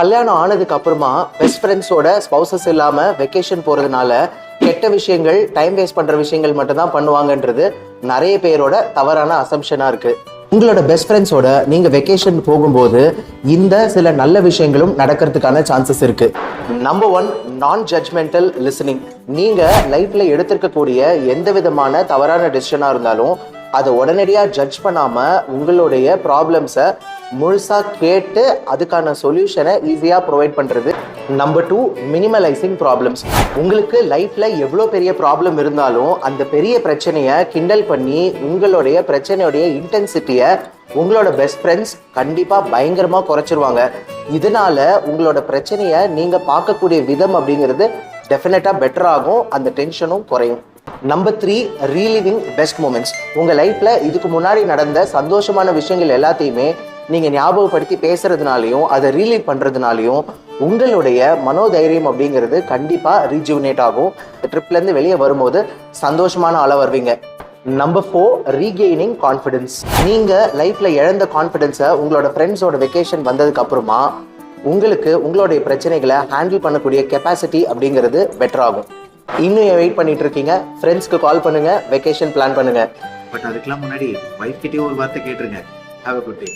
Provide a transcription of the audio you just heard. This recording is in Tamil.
கல்யாணம் ஆனதுக்கு அப்புறமா பெஸ்ட் ஃப்ரெண்ட்ஸோட ஸ்பௌசஸ் இல்லாம வெக்கேஷன் போறதுனால கெட்ட விஷயங்கள் டைம் வேஸ்ட் பண்ற விஷயங்கள் மட்டும்தான் பண்ணுவாங்கன்றது நிறைய பேரோட தவறான அசம்ஷனா இருக்கு. உங்களோட பெஸ்ட் ஃப்ரெண்ட்ஸோட நீங்க வெக்கேஷன் போகும்போது இந்த சில நல்ல விஷயங்களும் நடக்கிறதுக்கான சான்சஸ் இருக்கு. நம்பர் ஒன் நான் ஜட்மெண்டல் லிசனிங் நீங்க லைஃப்ல எடுத்திருக்கக்கூடிய எந்த விதமான தவறான டெசிஷனா இருந்தாலும் அதை உடனடியாக ஜட்ஜ் பண்ணாமல் உங்களுடைய ப்ராப்ளம்ஸை முழுசாக கேட்டு அதுக்கான சொல்யூஷனை ஈஸியாக ப்ரொவைட் பண்ணுறது நம்பர் டூ மினிமலைசிங் ப்ராப்ளம்ஸ் உங்களுக்கு லைஃப்பில் எவ்வளோ பெரிய ப்ராப்ளம் இருந்தாலும் அந்த பெரிய பிரச்சனையை கிண்டல் பண்ணி உங்களுடைய பிரச்சனையுடைய இன்டென்சிட்டியை உங்களோட பெஸ்ட் ஃப்ரெண்ட்ஸ் கண்டிப்பாக பயங்கரமாக குறைச்சிருவாங்க. இதனால உங்களோட பிரச்சனையை நீங்கள் பார்க்கக்கூடிய விதம் அப்படிங்கிறது டெஃபினட்டாக பெட்டர் ஆகும் அந்த டென்ஷனும் குறையும். Number three reliving best moments உங்கள் லைஃப்பில் இதுக்கு முன்னாடி நடந்த சந்தோஷமான விஷயங்கள் எல்லாத்தையுமே நீங்கள் ஞாபகப்படுத்தி பேசுகிறதுனாலையும் அதை ரீலீவ் பண்ணுறதுனாலையும் உங்களுடைய மனோதைரியம் அப்படிங்கிறது கண்டிப்பாக ரீஜுவினேட் ஆகும். ட்ரிப்லேருந்து வெளியே வரும்போது சந்தோஷமான ஆளாக வருவீங்க. நம்பர் ஃபோர் ரீகெய்னிங் கான்ஃபிடென்ஸ் நீங்கள் லைஃப்பில் இழந்த கான்ஃபிடென்ஸை உங்களோட ஃப்ரெண்ட்ஸோட வெக்கேஷன் வந்ததுக்கப்புறமா உங்களுக்கு உங்களுடைய பிரச்சனைகளை ஹேண்டில் பண்ணக்கூடிய கெப்பாசிட்டி அப்படிங்கிறது பெட்டர் ஆகும். இன்னும் ஏன் வெயிட் பண்ணிட்டு இருக்கீங்க ஃப்ரெண்ட்ஸ்க்கு கால் பண்ணுங்க வெக்கேஷன் பிளான் பண்ணுங்க. பட் அதுக்கெல்லாம் முன்னாடி ஒய்ஃப் கிட்டே ஒரு வார்த்தை கேட்டுருங்க. Have a good day